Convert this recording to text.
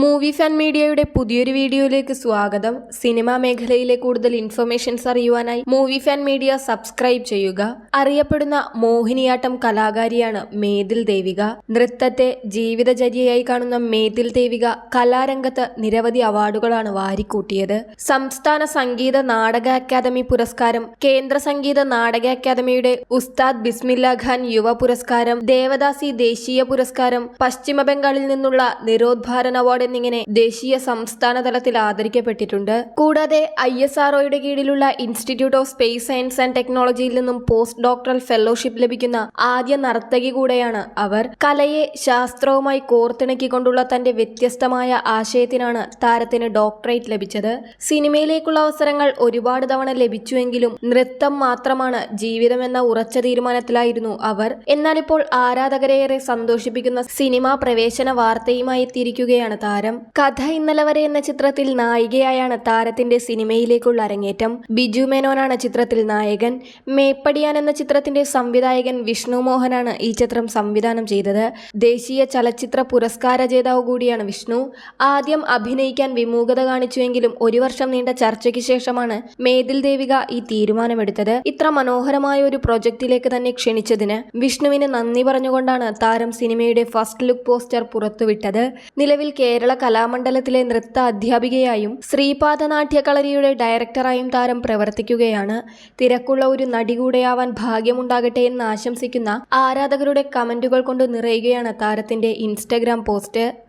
Movie fan മീഡിയയുടെ പുതിയൊരു വീഡിയോയിലേക്ക് സ്വാഗതം. സിനിമാ മേഖലയിലെ കൂടുതൽ ഇൻഫർമേഷൻസ് അറിയുവാനായി മൂവി ഫാൻ മീഡിയ സബ്സ്ക്രൈബ് ചെയ്യുക. അറിയപ്പെടുന്ന മോഹിനിയാട്ടം കലാകാരിയാണ് മേതിൽ ദേവിക. നൃത്തത്തെ ജീവിതചര്യയായി കാണുന്ന മേതിൽ ദേവിക കലാരംഗത്ത് നിരവധി അവാർഡുകളാണ് വാരിക്കൂട്ടിയത്. സംസ്ഥാന സംഗീത നാടക അക്കാദമി പുരസ്കാരം കേന്ദ്ര സംഗീത നാടക അക്കാദമിയുടെ ഉസ്താദ് ബിസ്മില്ല ഖാൻ യുവ പുരസ്കാരം ദേവദാസി ദേശീയ പുരസ്കാരം പശ്ചിമ ബംഗാളിൽ നിന്നുള്ള നിരോദ്ഭാരൻ അവാർഡ് എന്നിങ്ങനെ ദേശീയ സംസ്ഥാന തലത്തിൽ ആദരിക്കപ്പെട്ടിട്ടുണ്ട്. കൂടാതെ ഐ എസ് ആർഒയുടെ കീഴിലുള്ള institute of space science and ടെക്നോളജിയിൽ നിന്നും പോസ്റ്റ് ഡോക്ടറൽ ഫെലോഷിപ്പ് ലഭിക്കുന്ന ആദ്യ നർത്തകി കൂടെയാണ് അവർ. കലയെ ശാസ്ത്രവുമായി കോർത്തിണക്കിക്കൊണ്ടുള്ള തന്റെ വ്യത്യസ്തമായ ആശയത്തിനാണ് താരത്തിന് ഡോക്ടറേറ്റ് ലഭിച്ചത്. സിനിമയിലേക്കുള്ള അവസരങ്ങൾ ഒരുപാട് തവണ ലഭിച്ചുവെങ്കിലും നൃത്തം മാത്രമാണ് ജീവിതമെന്ന ഉറച്ച തീരുമാനത്തിലായിരുന്നു അവർ. എന്നാലിപ്പോൾ ആരാധകരെയേറെ സന്തോഷിപ്പിക്കുന്ന സിനിമാ പ്രവേശന വാർത്തയുമായി എത്തിയിരിക്കുകയാണ് താരം. കഥ ഇന്നലെ വരെ എന്ന ചിത്രത്തിൽ നായികയായാണ് താരത്തിന്റെ സിനിമയിലേക്കുള്ള അരങ്ങേറ്റം. ബിജു മേനോനാണ് ചിത്രത്തിൽ നായകൻ. മേപ്പടിയാൻ എന്ന ചിത്രത്തിന്റെ സംവിധായകൻ വിഷ്ണു മോഹനാണ് ഈ ചിത്രം സംവിധാനം ചെയ്തത്. ദേശീയ ചലച്ചിത്ര പുരസ്കാര ജേതാവ് കൂടിയാണ് വിഷ്ണു. ആദ്യം അഭിനയിക്കാൻ വിമുഖത കാണിച്ചുവെങ്കിലും ഒരു വർഷം നീണ്ട ചർച്ചയ്ക്ക് ശേഷമാണ് മേതിൽ ദേവിക ഈ തീരുമാനമെടുത്തത്. ഇത്ര മനോഹരമായ ഒരു പ്രൊജക്റ്റിലേക്ക് തന്നെ ക്ഷണിച്ചതിന് വിഷ്ണുവിന് നന്ദി പറഞ്ഞുകൊണ്ടാണ് താരം സിനിമയുടെ ഫസ്റ്റ് ലുക്ക് പോസ്റ്റർ പുറത്തുവിട്ടത്. നിലവിൽ കേരള കലാമണ്ഡലത്തിലെ നൃത്ത അധ്യാപികയായും ശ്രീപാദനാട്യകളരിയുടെ ഡയറക്ടറായും താരം പ്രവർത്തിക്കുകയാണ്. തിരക്കുള്ള ഒരു നടി കൂടെയാവാൻ ഭാഗ്യമുണ്ടാകട്ടെ എന്ന് ആശംസിക്കുന്ന ആരാധകരുടെ കമന്റുകൾ കൊണ്ട് നിറയുകയാണ് താരത്തിന്റെ ഇൻസ്റ്റഗ്രാം പോസ്റ്റ്.